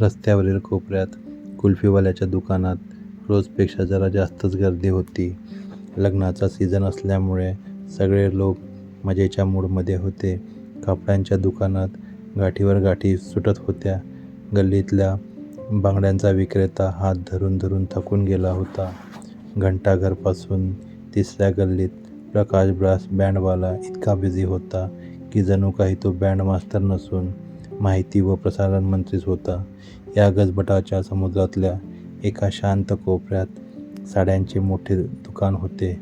रस्त्यावरील कोपऱ्यात कुल्फीवाल्याच्या दुकानात रोजपेक्षा जरा जास्तच गर्दी होती. लग्नाचा सीझन असल्यामुळे सगळे लोक मजेच्या मूडमध्ये होते. कपड्यांच्या दुकानात गाठीवर गाठी सुटत होत्या. गल्लीतल्या बांगड्यांचा विक्रेता हात धरून धरून थकून गेला होता. घंटाघरपासून तिसऱ्या गल्लीत प्रकाश ब्रास बँडवाला इतका बिझी होता की जणू काही तो बँड मास्तर नसून माहिती व प्रसारण मंत्रीच होता. या गजबटाच्या समुद्रातल्या एका शांत कोपऱ्यात साड्यांचे मोठे दुकान होते.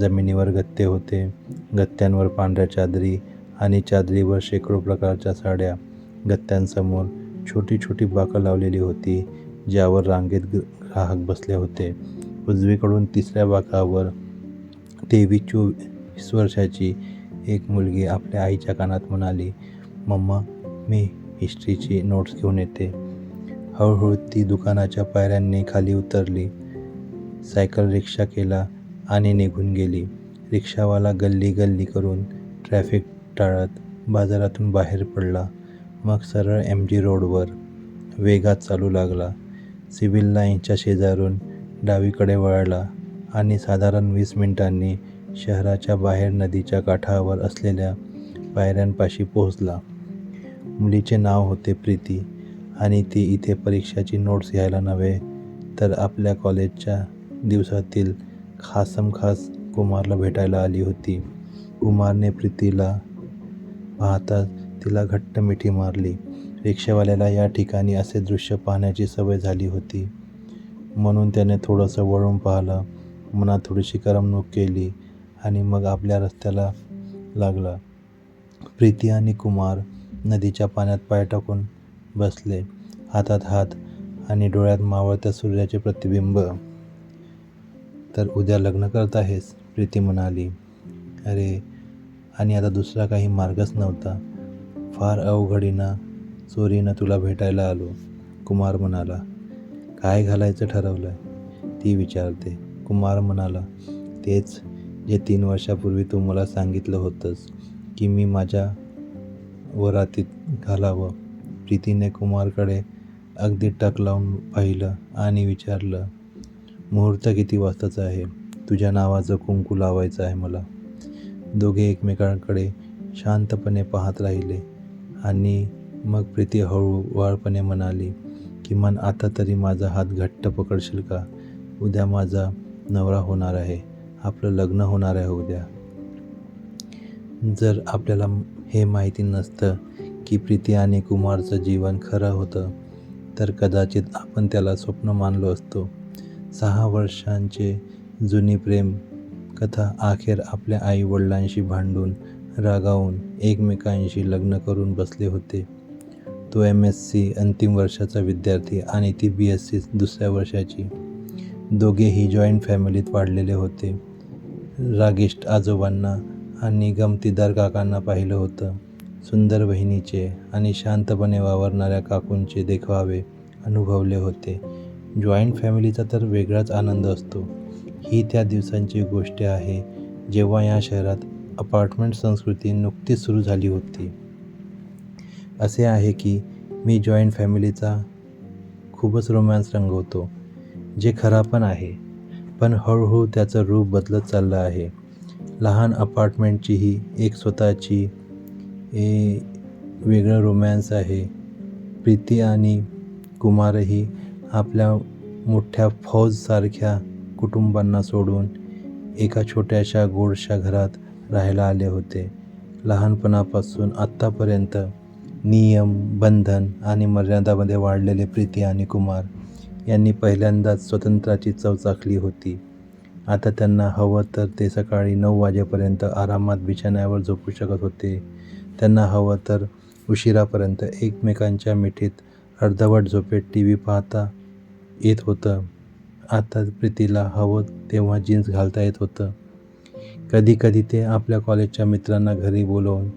जमिनीवर गत्ते होते. गत्त्यांवर पांढऱ्या चादरी आणि चादरीवर शेकडो प्रकारच्या साड्या. गत्त्यांसमोर छोटी छोटी बाकं लावलेली होती ज्यावर रांगेत ग्राहक बसले होते. उजवीकडून तिसऱ्या बाकावर तेवीस-चोवीस वर्षाची एक मुलगी आपल्या आईच्या कानात म्हणाली, मम्मा, मी हिस्ट्रीची नोट्स घेऊन येते. हळूहळू ती दुकानाच्या पायऱ्यांनी खाली उतरली, सायकल रिक्षा केला आणि निघून गेली. रिक्षावाला गल्ली गल्ली करून ट्रॅफिक टाळत बाजारातून बाहेर पडला. मग सरळ एम. जी. रोडवर वेगात चालू लागला. सिव्हिल लाईनच्या शेजारून डावीकडे वळला आणि साधारण वीस मिनिटांनी शहराच्या बाहेर नदीच्या काठावर असलेल्या पायऱ्यांपाशी पोहोचला. मुलीचे नाव होते प्रीती आणि ती इथे परीक्षाची नोट्स घ्यायला नव्हे तर आपल्या कॉलेजच्या दिवसातील खासमखास कुमारला भेटायला आली होती. कुमारने प्रीतीला पाहताच तिला घट्ट मिठी मारली. रिक्षावाल्याला या ठिकाणी असे दृश्य पाहण्याची सवय झाली होती म्हणून त्याने थोडंसं वळून पाहिलं, मनात थोडीशी करमणूक केली आणि मग आपल्या रस्त्याला लागला. प्रीती आणि कुमार नदीच्या पाण्यात पाय टाकून बसले, हातात हात आणि डोळ्यात मावळत्या सूर्याचे प्रतिबिंब. तर उद्या लग्न करत आहेस? प्रीती म्हणाली. अरे, आणि आता दुसरा काही मार्गच नव्हता. फार अवघडीनं चोरीनं तुला भेटायला आलो, कुमार म्हणाला. काय घालायचं ठरवलं ती विचारते. कुमार म्हणाला, तेच जे तीन वर्षापूर्वी तू मला सांगितलं होतंस की मी माझ्या वरातीत घालावं. प्रीतीने कुमारकडे अगदी टक लावून पाहिलं आणि विचारलं, मुहूर्त किती वाजताचा आहे? तुझ्या नावाचं कुंकू लावायचं आहे मला. दोघे एकमेकांकडे शांतपणे पाहत राहिले आणि मग प्रीती हळूवाळपणे म्हणाली, किमान आता तरी माझा हात घट्ट पकडशील का? उद्या माझा नवरा होणार आहे. आपलं लग्न होणार आहे उद्या. जर आपल्याला हे माहिती नसतं की प्रीती आणि कुमारचं जीवन खरं होतं तर कदाचित आपण त्याला स्वप्न मानलो असतो. सहा वर्षांचे जुनी प्रेम कथा अखेर आपल्या आई-वडिलांशी भांडून, रागावून एकमेकांशी लग्न करून बसले होते. तो एम. एस. सी. अंतिम वर्षाचा विद्यार्थी आणि ती बी. एस. सी. दुसऱ्या वर्षाची. दोघेही जॉईंट फॅमिलीत वाढलेले होते. रागिष्ट आजोबांना आणि गमतीदार काकांना पाहिलं होतं. सुंदर बहिणीचे आणि शांतपणे वावरणाऱ्या काकूंचे देखावे अनुभवले होते. जॉईंट फॅमिलीचा तर वेगळाच आनंद असतो. ही त्या दिवसांची गोष्ट आहे जेव्हा या शहरात अपार्टमेंट संस्कृती नुकतीच सुरू झाली होती. असे आहे की मी जॉईंट फॅमिलीचा खूपच रोमॅन्स रंगवतो, जे खरा पण आहे. पण हळूहळू त्याचं रूप बदलत चाललं आहे. लहान अपार्टमेंटचीही एक स्वतःची ए वेगळं रोमॅन्स आहे. प्रीती आणि कुमारही आपल्या मोठ्या फौजसारख्या कुटुंबांना सोडून एका छोट्याशा गोडशा घरात राहायला आले होते. लहानपणापासून आत्तापर्यंत नियम, बंधन आणि मर्यादामध्ये वाढलेले प्रीती आणि कुमार यांनी पहिल्यांदाच स्वतंत्राची चव चाखली होती. आता त्यांना हवं तर ते सकाळी नऊ वाजेपर्यंत आरामात बिछान्यावर झोपू शकत होते. त्यांना हवं तर उशिरापर्यंत एकमेकांच्या मिठीत अर्धवट झोपेत टीव्ही पाहता येत होतं. आता प्रीतीला हवं तेव्हा जीन्स घालता येत होतं. कधीकधी ते आपल्या कॉलेजच्या मित्रांना घरी बोलवून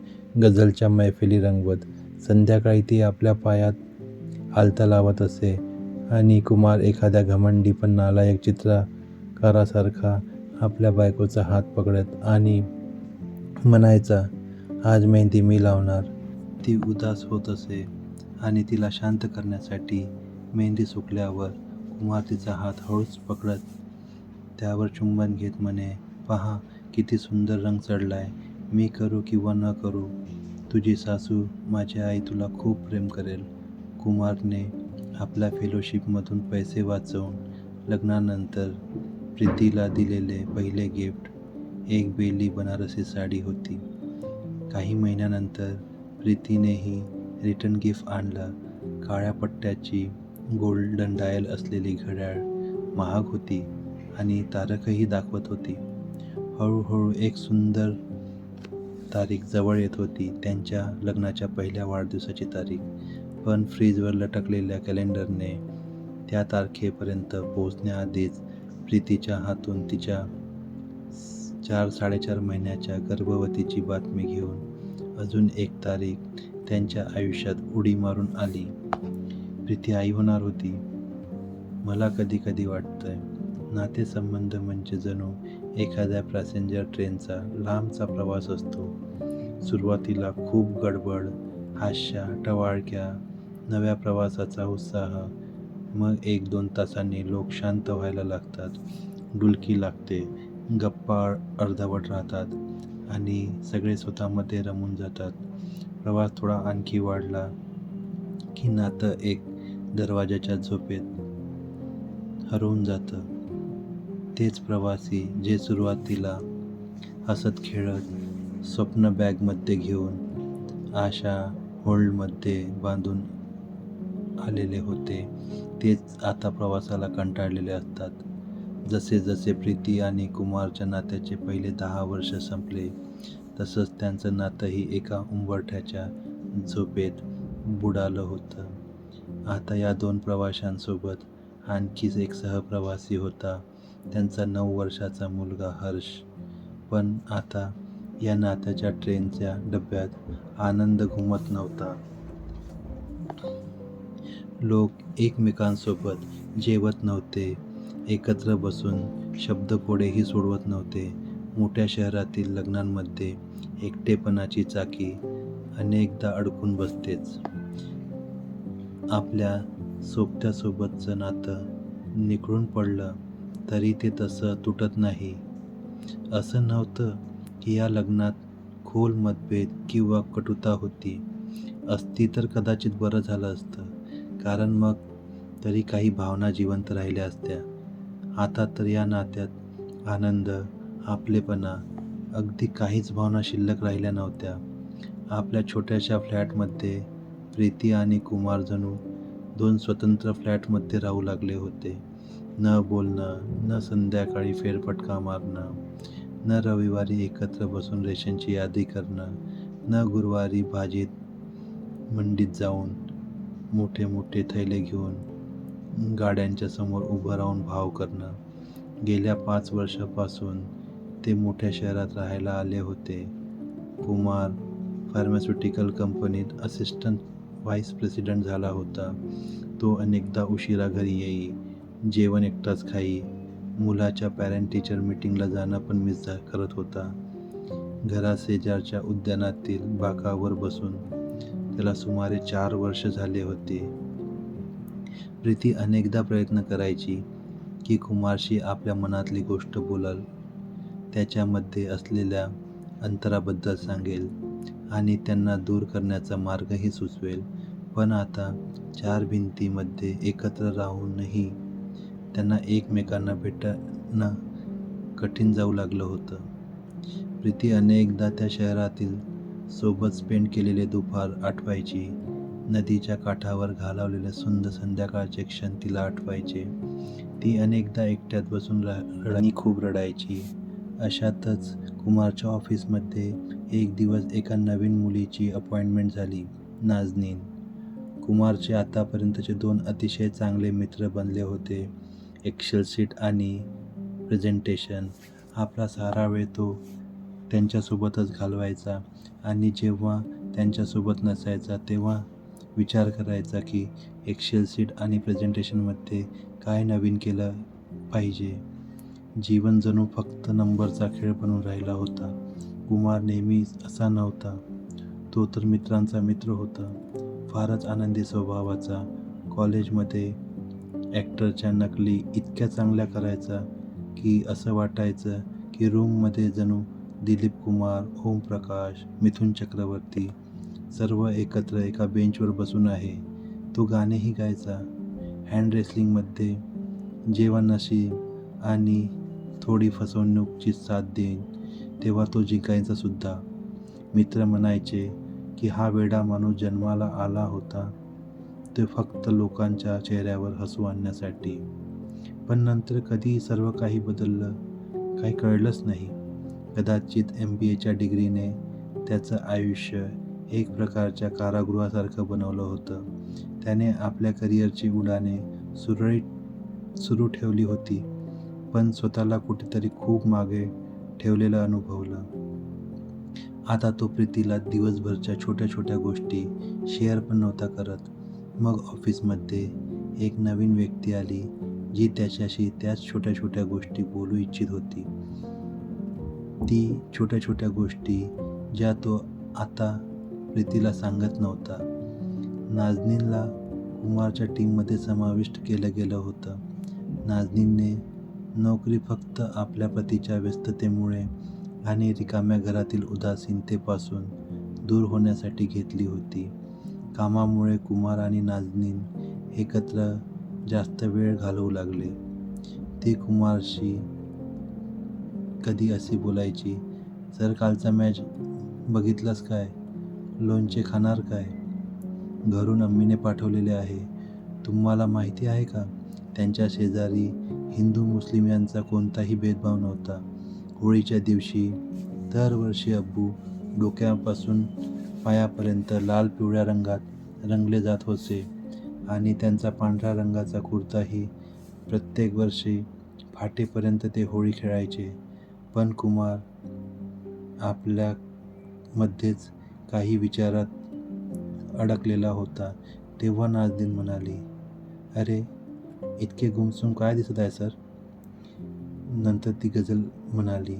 गझलच्या मैफिली रंगवत. संध्याकाळी ती आपल्या पायात हालता लावत असे आणि कुमार एखाद्या घमंडी पण नालायक कारासारखा आपल्या बायकोचा हात पकडत आणि म्हणायचा, आज मेहंदी मी लावणार. ती उदास होत असे आणि तिला शांत करण्यासाठी मेहंदी सुकल्यावर कुमार तिचा हात हळूच पकडत त्यावर चुंबन घेत म्हणे पहा किती सुंदर रंग चढलाय मी करू किंवा न करू तुझी सासू माझी आई तुला खूप प्रेम करेल कुमारने आपल्या फेलोशिपमधून पैसे वाचवून लग्नानंतर प्रीतीला दिलेले पहिले गिफ्ट एक बेली बनारसी साडी होती. काही महिन्यानंतर प्रीतीनेही रिटर्न गिफ्ट आणलं. काळ्या पट्ट्याची गोल्डन डायल असलेली घड्याळ महाग होती आणि तारखही दाखवत होती. हळूहळू एक सुंदर तारीख जवळ येत होती त्यांच्या लग्नाच्या पहिल्या वाढदिवसाची तारीख. पण फ्रीजवर लटकलेल्या कॅलेंडरने त्या तारखेपर्यंत पोहोचण्याआधीच प्रीतीच्या हातून तिच्या चार साडेचार महिन्याच्या गर्भवतीची बातमी घेऊन अजून एक तारीख त्यांच्या आयुष्यात उडी मारून आली. प्रीती आई होणार होती. मला कधी कधी वाटतंय नातेसंबंध म्हणजे जणू एखाद्या पॅसेंजर ट्रेनचा लांबचा प्रवास असतो. सुरुवातीला खूप गडबड हास्या टवाळक्या नव्या प्रवासाचा उत्साह मग एक दोन तासांनी लोक शांत व्हायला लागतात. डुलकी लागते. गप्पा अर्धवट राहतात आणि सगळे स्वतःमध्ये रमून जातात. प्रवास थोडा आणखी वाढला की नातं एक दरवाजाच्या झोपेत हरवून जातं. तेच प्रवासी जे सुरुवातीला हसत खेळत स्वप्न बॅगमध्ये घेऊन आशा होल्डमध्ये बांधून आलेले होते. तेच आता प्रवासाला कंटाळलेले असतात. जसे जसे प्रीती आणि कुमारच्या नात्याचे पहिले दहा वर्ष संपले तसंच त्यांचं नातंही एका उंबरठ्याच्या झोपेत बुडालं होतं. आता या दोन प्रवाशांसोबत आणखीच एक सहप्रवासी होता. त्यांचा नऊ वर्षाचा मुलगा हर्ष. पण आता या नात्याच्या ट्रेनच्या डब्यात आनंद घुमत नव्हता. लोक एकमेकांसोबत जेवत नव्हते. एकत्र बसून शब्दकोडेही सोडवत नव्हते. मोठ्या शहरातील लग्नांमध्ये एकटेपणाची चाकी अनेकदा अडकून बसतेच. आपल्या सोबत्यासोबतचं नातं निखळून पडलं तरी ते तसं तुटत नाही. असं नव्हतं की या लग्नात खोल मतभेद किंवा कटुता होती. असती तर कदाचित बरं झालं असतं. कारण मग तरी काही भावना जिवंत राहिल्या असत्या. आता तर या नात्यात आनंद आपलेपणा अगदी काहीच भावना शिल्लक राहिल्या नव्हत्या. आपल्या छोट्याशा फ्लॅटमध्ये प्रीती आणि कुमार जणू दोन स्वतंत्र फ्लॅटमध्ये राहू लागले होते. न बोलणं न संध्याकाळी फेरफटका मारणं न रविवारी एकत्र बसून रेशनची यादी करणं न गुरुवारी भाजीत मंडीत जाऊन मोठे मोठे थैले घेऊन गाड्यांच्या समोर उभं राहून भाव करणं. गेल्या पाच वर्षापासून ते मोठ्या शहरात राहायला आले होते. कुमार फार्मास्युटिकल कंपनीत असिस्टंट व्हाईस प्रेसिडेंट झाला होता. तो अनेकदा उशिरा घरी येई जेवण एकटाच खाई मुलाच्या पॅरेंट टीचर मीटिंगला जाणं पण मिस करत होता. घराशेजारच्या उद्यानातील बाकावर बसून त्याला सुमारे चार वर्ष झाले होते. प्रीती अनेकदा प्रयत्न करायची की कुमारशी आपल्या मनातली गोष्ट बोलाल. त्याच्यामध्ये असलेल्या अंतराबद्दल सांगेल आणि त्यांना दूर करण्याचा मार्गही सुचवेल. पण आता चार भिंतीमध्ये एकत्र राहूनही त्यांना एकमेकांना भेटणं कठीण जाऊ लागलं होतं. प्रीती अनेकदा त्या शहरातील सोबत स्पेंड केलेले दुपार आठवायची. नदीच्या काठावर घालवलेले सुंदर संध्याकाळचे क्षण तिला आठवायचे. ती अनेकदा एकट्यात बसून रडणी खूप रडायची. अशातच कुमारच्या ऑफिसमध्ये एक दिवस एका नवीन मुलीची अपॉइंटमेंट झाली नाजनीन. कुमारचे आतापर्यंतचे दोन अतिशय चांगले मित्र बनले होते एक्सेल सीट आणि प्रेझेंटेशन. आपला सारा वेळ तो त्यांच्यासोबतच घालवायचा आणि जेव्हा त्यांच्यासोबत नसायचा तेव्हा विचार करायचा की एक्सेल सीट आणि प्रेझेंटेशनमध्ये काय नवीन केलं पाहिजे. जीवन जणू फक्त नंबरचा खेळ बनून राहिला होता. कुमार नेहमी असा नव्हता. तो तर मित्रांचा मित्र होता. फारच आनंदी स्वभावाचा. कॉलेजमध्ये ॲक्टरच्या नकली इतक्या चांगल्या करायचा की असं वाटायचं की रूममध्ये जणू दिलीप कुमार ओमप्रकाश मिथुन चक्रवर्ती सर्व एकत्र एका बेंचवर बसून आहे. तो गाणेही गायचा. हँड रेसलिंगमध्ये जेव्हा नशीब आणि थोडी फसवणूकची साथ देईन तेव्हा तो जिंकायचा सुद्धा. मित्र म्हणायचे की हा वेडा माणूस जन्माला आला होता. ते फक्त लोकांच्या चेहऱ्यावर हसू आणण्यासाठी. पण नंतर कधी सर्व काही बदललं काही कळलंच नाही. कदाचित एम बी एच्या डिग्रीने त्याचं आयुष्य एक प्रकारच्या कारागृहासारखं बनवलं होतं. त्याने आपल्या करिअरची उडाणे सुरळीत सुरू ठेवली होती पण स्वतःला कुठेतरी खूप मागे ठेवलेलं अनुभवलं. आता तो प्रीतीला दिवसभरच्या छोट्या छोट्या गोष्टी शेअर पण नव्हता करत. मग ऑफिसमध्ये एक नवीन व्यक्ती आली जी त्याच्याशी त्याच छोट्या छोट्या गोष्टी बोलू इच्छित होती. ती छोट्या छोट्या गोष्टी ज्या तो आता प्रीतीला सांगत नव्हता. नाजनीनला कुमारच्या टीममध्ये समाविष्ट केलं गेलं होतं. नाजनीनने नोकरी फक्त आपल्या पतीच्या व्यस्ततेमुळे आणि रिकाम्या घरातील उदासीनतेपासून दूर होण्यासाठी घेतली होती. कामामुळे कुमार आणि नाजनीन एकत्र जास्त वेळ घालवू लागले. ती कुमारशी कधी असे बोलायची? सर कालचा मॅच बघितलास काय? लोणचे खाणार काय? घरून अम्मीने पाठवलेले आहे. तुम्हाला माहिती आहे का? त्यांच्या शेजारी हिंदू मुस्लिम यांचा कोणताही भेदभाव नव्हता. होळीच्या दिवशी दरवर्षी अब्बू डोक्यापासून पायापर्यंत लाल पिवळ्या रंगात रंगले जात होते आणि त्यांचा पांढऱ्या रंगाचा कुर्ताही प्रत्येक वर्षी फाटेपर्यंत ते होळी खेळायचे. पण कुमार आपल्यामध्येच काही विचारात अडकलेला होता. तेव्हा नाजदीन म्हणाली अरे इतके गुमसुम काय दिसत आहे सर? नंतर ती गझल म्हणाली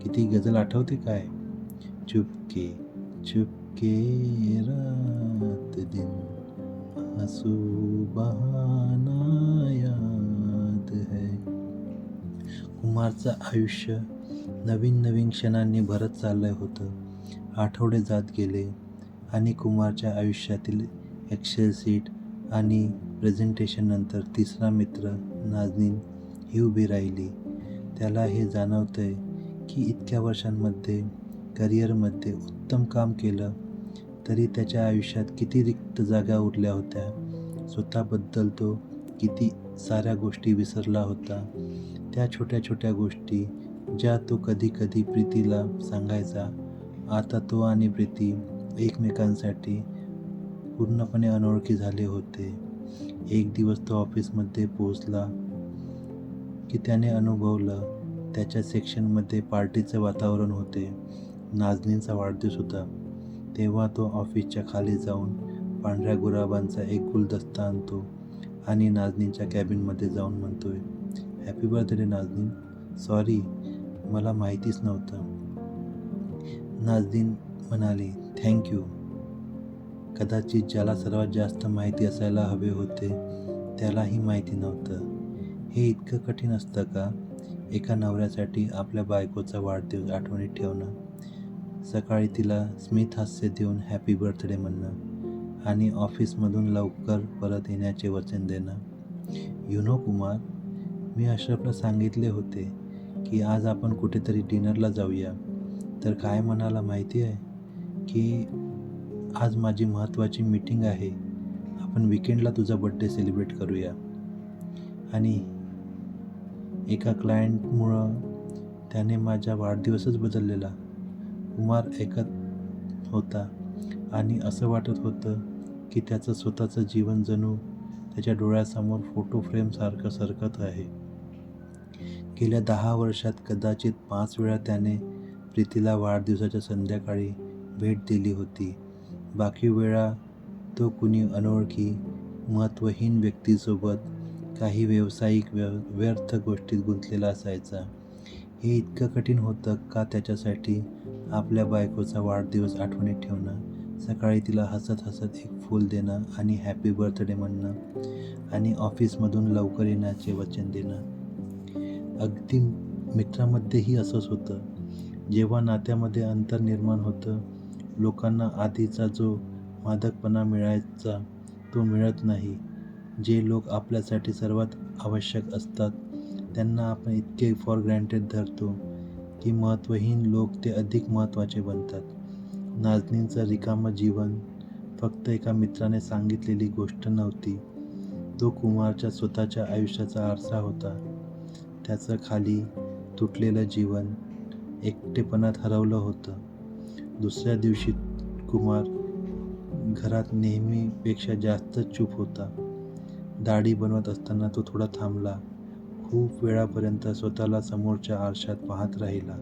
की ती गझल आठवते काय? चुपके चुपके रात दिन हसू बहाना कुमारचं आयुष्य नवीन नवीन क्षणांनी भरत चाललं होतं. आठवडे जात गेले आणि कुमारच्या आयुष्यातील एक्सेल सीट आणि प्रेझेंटेशननंतर तिसरा मित्र नाजनीन ही उभी राहिली. त्याला हे जाणवतंय की इतक्या वर्षांमध्ये करिअरमध्ये उत्तम काम केलं तरी त्याच्या आयुष्यात किती रिक्त जागा उरल्या होत्या. स्वतःबद्दल तो किती साऱ्या गोष्टी विसरला होता. त्या छोट्या छोट्या गोष्टी ज्या तो कधी कधी प्रीतीला सांगायचा. आता तो आणि प्रीती एकमेकांसाठी पूर्णपणे अनोळखी झाले होते. एक दिवस तो ऑफिसमध्ये पोहोचला की त्याने अनुभवलं त्याच्या सेक्शनमध्ये पार्टीचं वातावरण होते. नाजनींचा वाढदिवस होता. तेव्हा तो ऑफिसच्या खाली जाऊन पांढऱ्या गुराबांचा एक गुलदस्ता आणतो आणि नाजनींच्या कॅबिनमध्ये जाऊन म्हणतोय हॅपी बर्थडे नाजदीन सॉरी मला माहितीच नव्हतं. नाजदीन म्हणाली थँक्यू कदाचित ज्याला सर्वात जास्त माहिती असायला हवे होते त्यालाही माहिती नव्हतं. हे इतकं कठीण असतं का? एका नवऱ्यासाठी आपल्या बायकोचा वाढदिवस आठवणीत ठेवणं. सकाळी तिला स्मित हास्य देऊन हॅपी बर्थडे म्हणणं आणि ऑफिसमधून लवकर परत येण्याचे वचन देणं. युनो कुमार मी अशरफला सांगितले होते की आज आपण कुठेतरी डिनरला जाऊया. तर काय म्हणाला माहिती आहे? की आज माझी महत्त्वाची मीटिंग आहे. आपण विकेंडला तुझा बड्डे सेलिब्रेट करूया. आणि एका क्लायंटमुळं त्याने माझा वाढदिवसच बदललेला. कुमार ऐकत होता आणि असं वाटत होतं की त्याचं स्वतःचं जीवन जणू त्याच्या डोळ्यासमोर फोटो फ्रेमसारखं सरकत आहे. गेल्या दहा वर्षात कदाचित पाच वेळा त्याने प्रीतीला वाढदिवसाच्या संध्याकाळी भेट दिली होती. बाकी वेळा तो कुणी अनोळखी महत्त्वहीन व्यक्तीसोबत काही व्यावसायिक व्य व्यर्थ गोष्टीत गुंतलेला असायचा. हे इतकं कठीण होतं का त्याच्यासाठी आपल्या बायकोचा वाढदिवस आठवणीत ठेवणं सकाळी तिला हसत हसत एक फूल देणं आणि हॅपी बर्थडे म्हणणं आणि ऑफिसमधून लवकर येण्याचे वचन देणं अगदी मित्रामध्येही असंच होतं. जेव्हा नात्यामध्ये अंतर निर्माण होतं लोकांना आधीचा जो मादकपणा मिळायचा तो मिळत नाही. जे लोक आपल्यासाठी सर्वात आवश्यक असतात त्यांना आपण इतके फॉर ग्रँटेड धरतो की महत्त्वहीन लोक ते अधिक महत्त्वाचे बनतात. नाजनींचं रिकामं जीवन फक्त एका मित्राने सांगितलेली गोष्ट नव्हती. तो कुमारच्या स्वतःच्या आयुष्याचा आरसा होता. त्याचं खाली तुटलेलं जीवन एकटेपणात हरवलं होतं. दुसऱ्या दिवशी कुमार घरात नेहमीपेक्षा जास्त चूप होता. दाढी बनवत असताना तो थोडा थांबला. खूप वेळापर्यंत स्वतःला समोरच्या आरशात पाहत राहिला.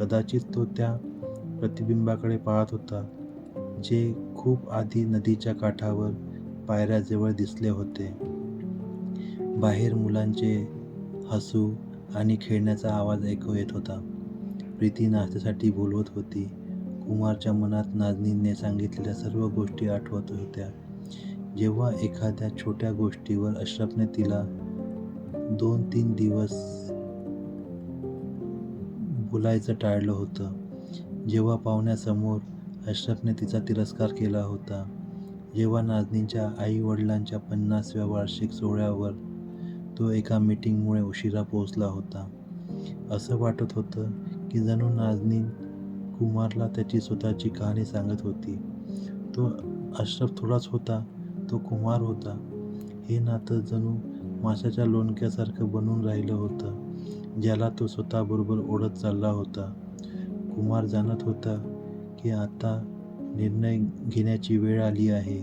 कदाचित तो त्या प्रतिबिंबाकडे पाहत होता जे खूप आधी नदीच्या काठावर पायऱ्याजवळ दिसले होते. बाहेर मुलांचे हसू आणि खेळण्याचा आवाज ऐकू येत होता. प्रीती नाश्त्यासाठी बोलवत होती. कुमारच्या मनात नाजनीने सांगितलेल्या सर्व गोष्टी आठवत होत्या. जेव्हा एखाद्या छोट्या गोष्टीवर अशरफने तिला दोन तीन दिवस बोलायचं टाळलं होतं. जेव्हा पाहुण्यासमोर अशरफने तिचा तिरस्कार केला होता जेव्हा नाजनींच्या आई वडिलांच्या पन्नासव्या वार्षिक सोहळ्यावर तो एका मीटिंगमुळे उशिरा पोहोचला होता. असं वाटत होतं की जणू नाजनीन कुमारला त्याची स्वतःची कहाणी सांगत होती. तो अशरफ थोडाच होता तो कुमार होता. हे नातं जणू माशाच्या लोणक्यासारखं बनून राहिलं होतं ज्याला तो स्वतःबरोबर ओढत चालला होता. कुमार जाणत होता की आता निर्णय घेण्याची वेळ आली आहे.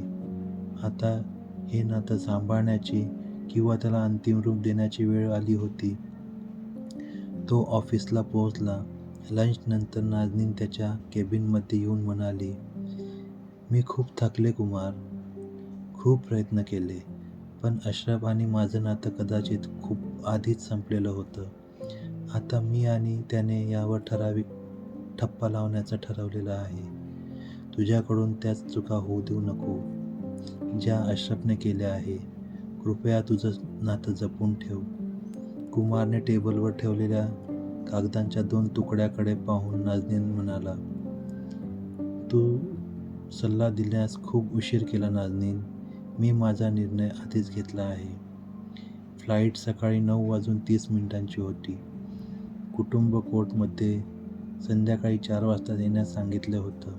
आता हे नातं सांभाळण्याची किंवा त्याला अंतिम रूप देण्याची वेळ आली होती. तो ऑफिसला पोहोचला. लंचनंतर नाजनीन त्याच्या केबिनमध्ये येऊन म्हणाली मी खूप थकले कुमार. खूप प्रयत्न केले. पण अशरफ आणि माझं नातं कदाचित खूप आधीच संपलेलं होतं. आता मी आणि त्याने यावर ठराविक ठप्पा लावण्याचं ठरवलेलं आहे. तुझ्याकडून त्याच चुका होऊ देऊ नको. ज्या अशरफने केल्या आहे कृपया तुझं नातं जपून ठेव. कुमारने टेबलवर ठेवलेल्या कागदांच्या दोन तुकड्याकडे पाहून नाजनीन म्हणाला तू सल्ला दिल्यास खूप उशीर केला नाजनीन. मी माझा निर्णय आधीच घेतला आहे. फ्लाईट सकाळी नऊ वाजून तीस मिनिटांची होती. कुटुंब कोर्टमध्ये संध्याकाळी चार वाजता येण्यास सांगितलं होतं.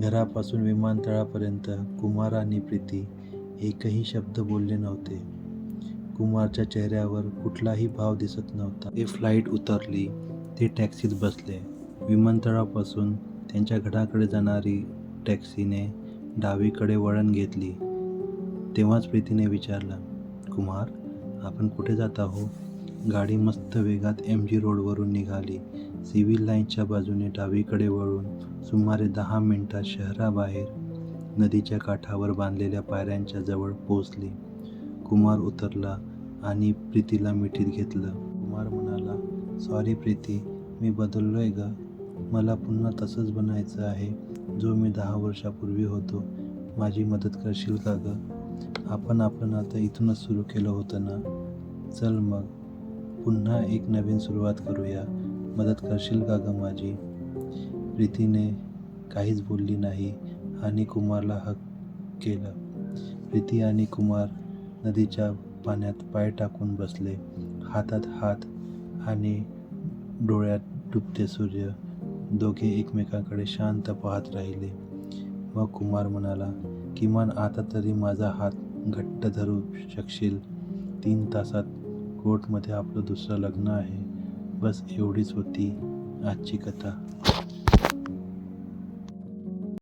घरापासून विमानतळापर्यंत कुमार आणि प्रीती एकही शब्द बोलले नव्हते. कुमारच्या चेहऱ्यावर कुठलाही भाव दिसत नव्हता. ते फ्लाईट उतरली ते टॅक्सीत बसले. विमानतळापासून त्यांच्या घराकडे जाणारी टॅक्सीने डावीकडे वळण घेतली. तेव्हाच प्रीतीने विचारलं कुमार आपण कुठे जात आहो गाडी मस्त वेगात एम जी रोडवरून निघाली. सिव्हिल लाईनच्या बाजूने डावीकडे वळून सुमारे दहा मिनिटात शहराबाहेर नदीच्या काठावर बांधलेल्या पायऱ्यांच्या जवळ पोचली कुमार उतरला आणि प्रीतीला मिठीत घेतलं. कुमार म्हणाला सॉरी प्रीती मी बदललोय ग. मला पुन्हा तसंच बनायचं आहे जो मी दहा वर्षापूर्वी होतो. माझी मदत करशील का ग? आपण आपलं नातं इथूनच सुरू केलं होतं ना? चल मग पुन्हा एक नवीन सुरुवात करूया. मदत करशील का ग माझी? प्रीतीने काहीच बोलली नाही. आणि कुमारला हक केलं. प्रीती आणि कुमार नदीच्या पाण्यात पाय टाकून बसले. हातात हात आणि डोळ्यात डुबते सूर्य. दोघे एकमेकांकडे शांत पाहत राहिले. मग कुमार म्हणाला किमान आता तरी माझा हात घट्ट धरू शकशील? तीन तासात कोर्टमध्ये आपलं दुसरं लग्न आहे. बस एवढीच होती आजची कथा.